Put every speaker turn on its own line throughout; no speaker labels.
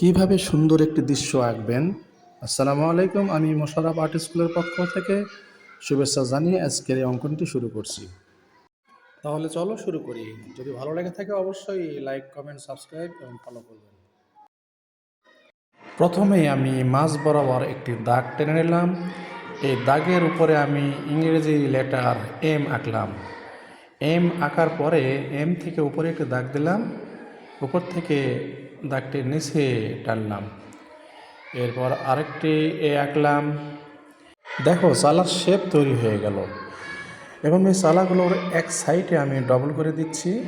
কীভাবে সুন্দর একটি দৃশ্য আঁকবেন? আসসালামু আলাইকুম, আমি মোশারফ আর্ট স্কুলের পক্ষ থেকে শুভেচ্ছা জানিয়ে আজকের এই অঙ্কনটি শুরু করছি। তাহলে চলো শুরু করি। যদি ভালো লেগে থাকে অবশ্যই লাইক, কমেন্ট, সাবস্ক্রাইব এবং ফলো করবেন। প্রথমেই আমি মাঝ বরাবর একটি দাগ টেনে নিলাম। এই দাগের উপরে আমি ইংরেজি লেটার এম আঁকলাম। এম আঁকার পরে এম থেকে উপরে একটি দাগ দিলাম। উপর থেকে দাগটির নিচে টানলাম। এরপর আরেকটি এ আঁকলাম। দেখো, চালার শেপ তৈরি হয়ে গেল। এবং এই চালাগুলোর এক সাইডে আমি ডবল করে দিচ্ছি।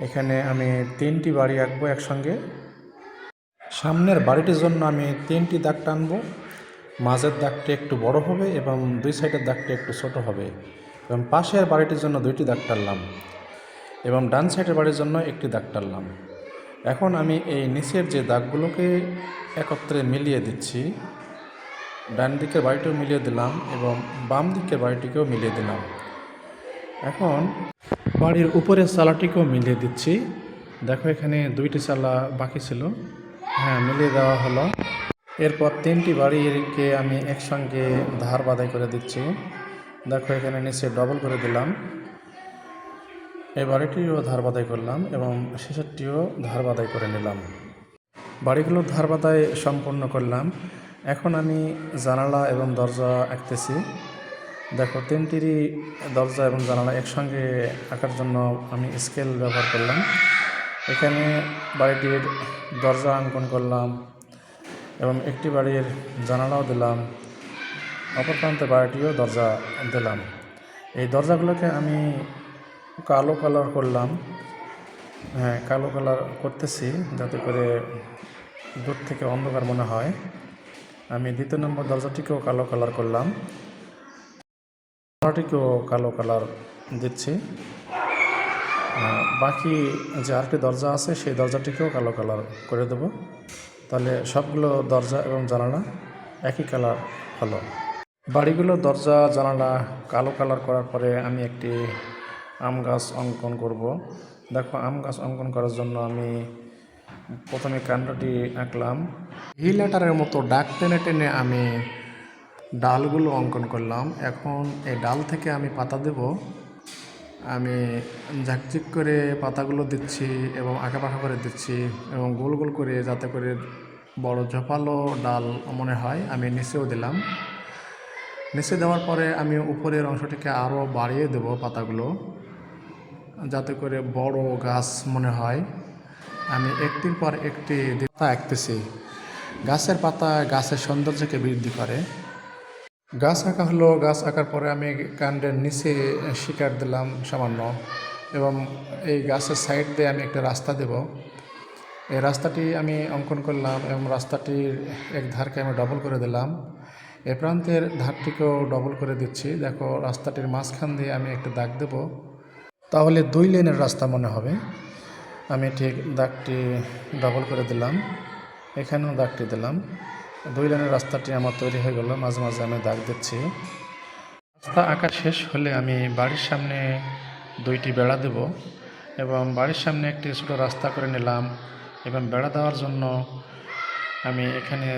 এখানে আমি তিনটি বাড়ি আঁকবো একসঙ্গে। সামনের বাড়িটির জন্য আমি তিনটি দাগ টানবো। মাঝের দাগটি একটু বড় হবে এবং দুই সাইডের দাগটি একটু ছোট হবে। এবং পাশের বাড়িটির জন্য দুইটি দাগ টানলাম। এবং ডান সাইডের বাড়ির জন্য একটি দাগ টানলাম। এখন আমি এই নিচের যে দাগগুলোকে একত্রে মিলিয়ে দিচ্ছি, ডান দিকের বাড়িটিও মিলিয়ে দিলাম এবং বাম দিকের বাড়িটিকেও মিলিয়ে দিলাম। এখন বাড়ির উপরের চালাটিকেও মিলিয়ে দিচ্ছি। দেখো এখানে দুইটি চালা বাকি ছিল। হ্যাঁ মিলিয়ে দেওয়া হলো। এরপর তিনটি বাড়িকে আমি একসঙ্গে ধার বাদাই করে দিচ্ছি। দেখো এখানে নিচে ডবল করে দিলাম। এই বাড়িটিও ধার বাদাই করলাম এবং শেষেরটিও ধার বাদাই করে নিলাম। বাড়িগুলো ধার বাদাই সম্পন্ন করলাম। এখন আমি জানালা এবং দরজা আঁকতেছি। দেখো, তিনটিরই দরজা এবং জানালা একসঙ্গে আঁকার জন্য আমি স্কেল ব্যবহার করলাম। এখানে বাড়িটির দরজা অঙ্কন করলাম এবং একটি বাড়ির জানালাও দিলাম। অপর প্রান্তে বাড়িটিও দরজা দিলাম। এই দরজাগুলোকে আমি কালো কালার করলাম। হ্যাঁ কালো কালার করতেছি যাতে করে দূর থেকে অন্ধকার মনে হয়। আমি দ্বিতীয় নম্বর দরজাটিকেও কালো কালার করলাম। দরজাটিকেও কালো কালার দিচ্ছি। বাকি যে আরেকটি দরজা আছে, সেই দরজাটিকেও কালো কালার করে দেব। তাহলে সবগুলো দরজা এবং জানালা একই কালার হলো। বাড়িগুলো দরজা, জানালা কালো কালার করার পরে আমি একটি আম গাছ অঙ্কন করব। দেখো, আম গাছ অঙ্কন করার জন্য আমি প্রথমে কাণ্ডটি আঁকলাম। হিলাটারের মতো ডাক টেনে টেনে আমি ডালগুলো অঙ্কন করলাম। এখন এই ডাল থেকে আমি পাতা দেব। আমি ঝাকঝিক করে পাতাগুলো দিচ্ছি এবং আঁকা পাখা করে দিচ্ছি এবং গোল গোল করে যাতে করে বড় ঝোপালো ডাল মনে হয়, আমি নিচেও দিলাম। নিচে দেওয়ার পরে আমি উপরের অংশটিকে আরও বাড়িয়ে দেব পাতাগুলো। যাতে করে বড় গাছ মনে হয়। আমি একটির পর একটি পাতা আঁকতেছি। গাছের পাতা গাছের সৌন্দর্যকে বৃদ্ধি করে। গাছ আঁকা হলো, গাছ আঁকার পরে আমি কাণ্ডের নিচে শিকার দিলাম সামান্য এবং এই গাছের সাইড দিয়ে আমি একটা রাস্তা দেব। এই রাস্তাটি আমি অঙ্কন করলাম এবং রাস্তাটির এক ধারকে আমি ডবল করে দিলাম। এ প্রান্তের ধারটিকেও ডবল করে দিচ্ছি। দেখো, রাস্তাটির মাঝখান দিয়ে আমি একটা দাগ দেব। তাহলে দুই লেনের রাস্তা মনে হবে। আমি ঠিক দাগটি ডবল করে দিলাম। এখানেও দাগটি দিলাম। দুই লেনের রাস্তাটি আমার তৈরি হয়ে গেল। মাঝে মাঝে আমি দাগ দিচ্ছি। রাস্তা আঁকা শেষ হলে আমি বাড়ির সামনে দুইটি বেড়া দেব এবং বাড়ির সামনে একটি ছোটো রাস্তা করে নিলাম এবং বেড়া দেওয়ার জন্য আমি এখানে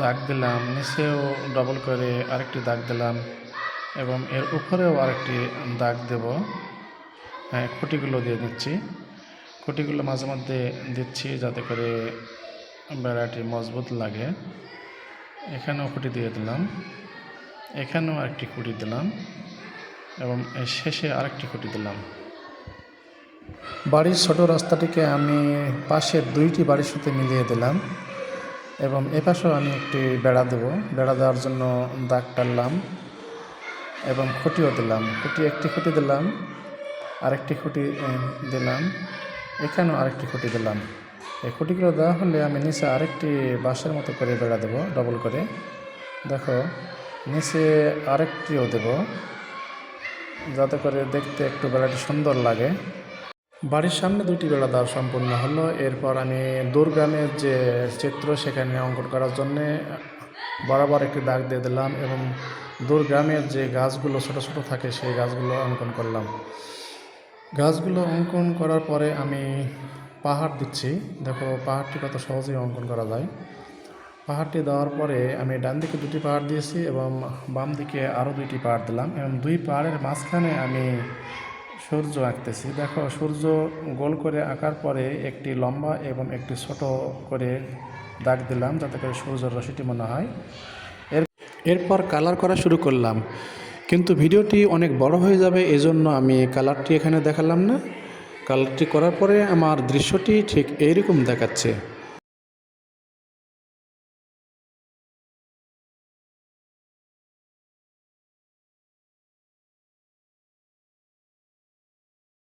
দাগ দিলাম। নিচেও ডবল করে আরেকটি দাগ দিলাম এবং এর উপরেও আরেকটি দাগ দেব। খুঁটিগুলো দিয়ে দিচ্ছি। খুঁটিগুলো মাঝে মধ্যে দিচ্ছি যাতে করে বেড়াটি মজবুত লাগে। এখানেও খুঁটি দিয়ে দিলাম। এখানেও আরেকটি খুঁটি দিলাম এবং শেষে আরেকটি খুঁটি দিলাম। বাড়ির ছোট রাস্তাটিকে আমি পাশের দুইটি বাড়ির সাথে মিলিয়ে দিলাম এবং এপাশেও আমি একটি বেড়া দেব। বেড়া দেওয়ার জন্য দাগ টানলাম এবং খুঁটিও দিলাম। খুঁটি একটি খুঁটি দিলাম। আরেকটি খুঁটি দিলাম। এখানেও আরেকটি খুঁটি দিলাম। এই খুঁটিগুলো দেওয়া হলে আমি নিচে আরেকটি বাঁশের মতো করে বেড়া দেবো ডবল করে। দেখো, নিচে আরেকটিও দেব, যাতে করে দেখতে একটু বেড়াটি সুন্দর লাগে। বাড়ির সামনে দুটি বেড়া দেওয়া সম্পূর্ণ হলো। এরপর আমি দূরগ্রামের যে চিত্র, সেখানে অঙ্কন করার জন্যে বরাবর একটি দাগ দিয়ে দিলাম এবং দূরগ্রামের যে গাছগুলো ছোট ছোট থাকে, সেই গাছগুলো অঙ্কন করলাম। গাছগুলো অঙ্কন করার পরে আমি পাহাড় দিচ্ছি। দেখো পাহাড়টি কত সহজেই অঙ্কন করা যায়। পাহাড়টি দেওয়ার পরে আমি ডান দিকে দুটি পাহাড় দিয়েছি এবং বাম দিকে আরও দুইটি পাহাড় দিলাম এবং দুই পাহাড়ের মাঝখানে আমি সূর্য আঁকতেছি। দেখো সূর্য গোল করে আঁকার পরে একটি লম্বা এবং একটি ছোট করে দাগ দিলাম যাতে করে সূর্যের রশিটি মনে হয়। এর এরপর কালার করা শুরু করলাম। কিন্তু ভিডিওটি অনেক বড় হয়ে যাবে, এজন্য আমি কালারটি এখানে দেখালাম না। কালারটি করার পরে আমার দৃশ্যটি ঠিক এইরকম দেখাচ্ছে।